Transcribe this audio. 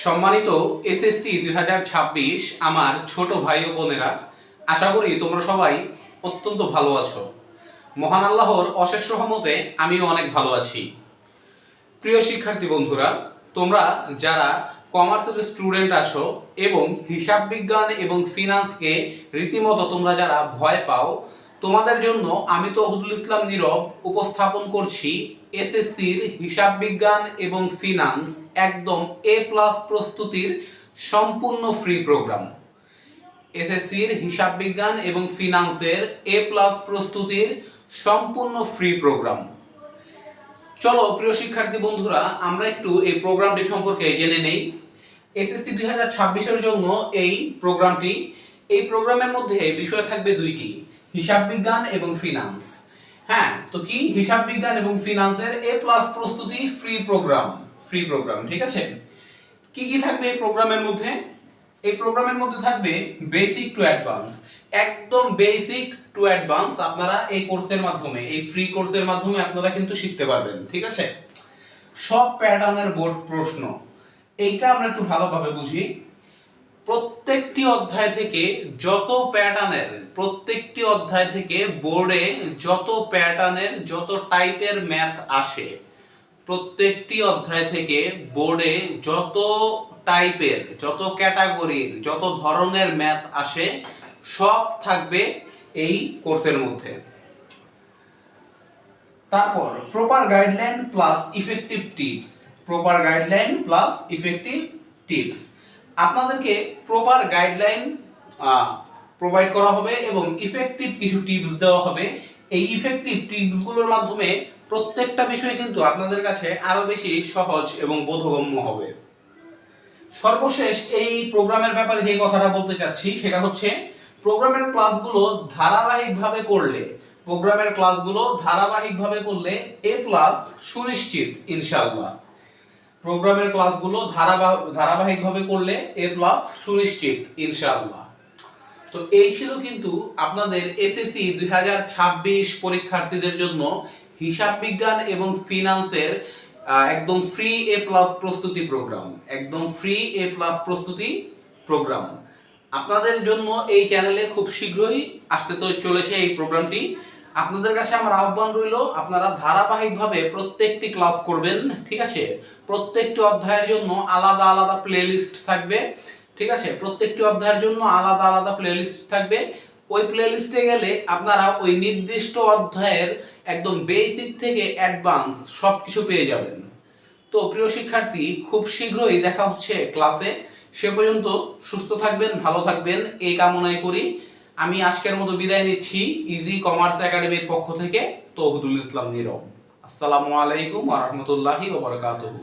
সম্মানিত এসএসসি দু হাজার ছাব্বিশ আমার ছোট ভাই ও বোনেরা, আশা করি তোমরা সবাই অত্যন্ত ভালো আছো। মহান আল্লাহর অশেষ রহমতে আমিও অনেক ভালো আছি। প্রিয় শিক্ষার্থী বন্ধুরা, তোমরা যারা কমার্সের স্টুডেন্ট আছো এবং হিসাব বিজ্ঞান এবং ফিনান্সকে রীতিমতো তোমরা যারা ভয় পাও তোমাদের জন্য আমি তো হুদুল ইসলাম নীরব উপস্থাপন করছি এসএসসির হিসাব বিজ্ঞান এবং ফিনান্স একদম এ প্লাস প্রস্তুতির সম্পূর্ণ ফ্রি প্রোগ্রাম এসএসসির হিসাব বিজ্ঞান এবং ফিনান্সের এ প্লাস প্রস্তুতির সম্পূর্ণ ফ্রি প্রোগ্রাম চলো প্রিয় শিক্ষার্থী বন্ধুরা, আমরা একটু এই প্রোগ্রামটি সম্পর্কে জেনে নেই। এসএসসি দুই হাজার জন্য এই প্রোগ্রামটি এই প্রোগ্রামের মধ্যে বিষয় থাকবে দুইটি। হিসাব বিজ্ঞান এবং ফিনান্স হ্যাঁ তো কি? হিসাব বিজ্ঞান এবং ফিনান্সের এ প্লাস প্রস্তুতি ফ্রি প্রোগ্রাম ফ্রি প্রোগ্রাম ঠিক আছে? কি কি থাকবে এই প্রোগ্রামের মধ্যে? এই প্রোগ্রামের মধ্যে থাকবে বেসিক টু অ্যাডভান্স একদম বেসিক টু অ্যাডভান্স আপনারা এই কোর্সের মাধ্যমে, এই ফ্রি কোর্সের মাধ্যমে আপনারা কিন্তু শিখতে পারবেন, ঠিক আছে? সব প্যাটার্নের বোর্ড প্রশ্ন, এইটা আমরা একটু ভালোভাবে বুঝি। প্রত্যেকটি অধ্যায় থেকে যত প্যাটার্নের, প্রত্যেকটি অধ্যায় থেকে বোর্ডে যত প্যাটার্নের, যত টাইপের ম্যাথ আসে, প্রত্যেকটি অধ্যায় থেকে বোর্ডে যত টাইপের, যত ক্যাটাগরির, যত ধরনের ম্যাথ আসে, সব থাকবে এই কোর্সের মধ্যে। তারপর proper guideline plus effective tips proper guideline plus effective tips আপনাদেরকে প্রপার গাইডলাইন প্রোভাইড করা হবে এবং ইফেক্টিভ কিছু টিপস দেওয়া হবে। এই ইফেক্টিভ টিপসগুলোর মাধ্যমে প্রত্যেকটা বিষয় কিন্তু আপনাদের কাছে আরও বেশি সহজ এবং বোধগম্য হবে। সর্বশেষ এই প্রোগ্রামের ব্যাপারে যে কথাটা বলতে চাচ্ছি, সেটা হচ্ছে প্রোগ্রামের ক্লাসগুলো ধারাবাহিকভাবে করলে প্রোগ্রামের ক্লাসগুলো ধারাবাহিকভাবে করলে এ প্লাস সুনিশ্চিত, ইনশাআল্লাহ। প্রোগ্রামের ক্লাসগুলো ধারাবাহিক ধারাবাহিকভাবে করলে এ প্লাস সুনিশ্চিত, ইনশাআল্লাহ। তো এই ছিল কিন্তু আপনাদের এসএসসি দুই হাজার ছাব্বিশ পরীক্ষার্থীদের জন্য হিসাব বিজ্ঞান এবং ফিনান্সের একদম ফ্রি এ প্লাস প্রস্তুতি প্রোগ্রাম, একদম ফ্রি এ প্লাস প্রস্তুতি প্রোগ্রাম। আপনাদের জন্য এই চ্যানেলে খুব শীঘ্রই আসতে তো চলেছে এই প্রোগ্রামটি। আপনাদের কাছে আমার আহ্বান রইল, আপনারা ধারাবাহিকভাবে প্রত্যেকটি ক্লাস করবেন, ঠিক আছে? প্রত্যেকটি অধ্যায়ের জন্য আলাদা আলাদা প্লেলিস্ট থাকবে, ঠিক আছে? প্রত্যেকটি অধ্যায়ের জন্য আলাদা আলাদা প্লেলিস্ট থাকবে। ওই প্লেলিস্টে গেলে আপনারা ওই নির্দিষ্ট অধ্যায়ের একদম বেসিক থেকে অ্যাডভান্স সব কিছু পেয়ে যাবেন। তো প্রিয় শিক্ষার্থী, খুব শীঘ্রই দেখা হচ্ছে ক্লাসে। সে পর্যন্ত সুস্থ থাকবেন, ভালো থাকবেন, এই কামনাই করি। আমি আজকের মতো বিদায় নিচ্ছি ইজি কমার্স একাডেমির পক্ষ থেকে তৌহিদুল ইসলাম নীরব। আসসালামু আলাইকুম ওয়া বারাকাতুহু।